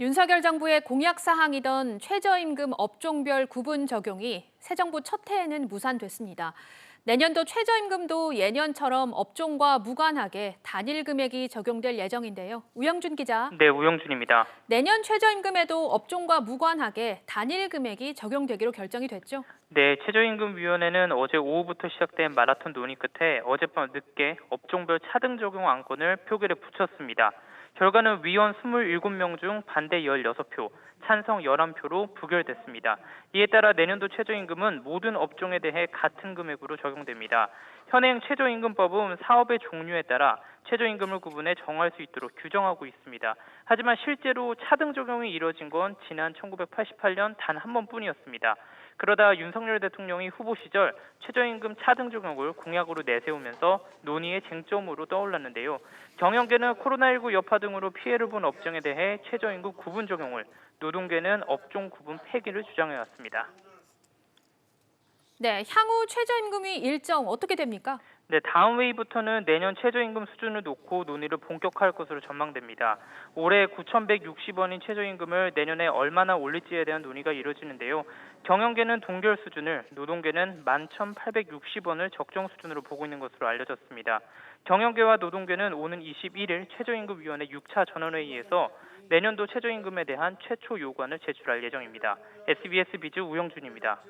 윤석열 정부의 공약 사항이던 최저임금 업종별 구분 적용이 새 정부 첫 해에는 무산됐습니다. 내년도 최저임금도 예년처럼 업종과 무관하게 단일 금액이 적용될 예정인데요. 우영준 기자, 네, 우영준입니다. 내년 최저임금에도 업종과 무관하게 단일 금액이 적용되기로 결정이 됐죠. 네, 최저임금위원회는 어제 오후부터 시작된 마라톤 논의 끝에 어젯밤 늦게 업종별 차등 적용 안건을 표결에 붙였습니다. 결과는 위원 27명 중 반대 16표, 찬성 11표로 부결됐습니다. 이에 따라 내년도 최저임금은 모든 업종에 대해 같은 금액으로 적용 됩니다. 현행 최저임금법은 사업의 종류에 따라 최저임금을 구분해 정할 수 있도록 규정하고 있습니다. 하지만 실제로 차등 적용이 이뤄진 건 지난 1988년 단 한 번뿐이었습니다. 그러다 윤석열 대통령이 후보 시절 최저임금 차등 적용을 공약으로 내세우면서 논의의 쟁점으로 떠올랐는데요. 경영계는 코로나19 여파 등으로 피해를 본 업종에 대해 최저임금 구분 적용을, 노동계는 업종 구분 폐기를 주장해왔습니다. 네, 향후 최저임금이 일정 어떻게 됩니까? 네, 다음 회의부터는 내년 최저임금 수준을 놓고 논의를 본격화할 것으로 전망됩니다. 올해 9,160원인 최저임금을 내년에 얼마나 올릴지에 대한 논의가 이뤄지는데요. 경영계는 동결 수준을, 노동계는 11,860원을 적정 수준으로 보고 있는 것으로 알려졌습니다. 경영계와 노동계는 오는 21일 최저임금위원회 6차 전원회의에서 내년도 최저임금에 대한 최초 요구안을 제출할 예정입니다. SBS 비즈 우영준입니다.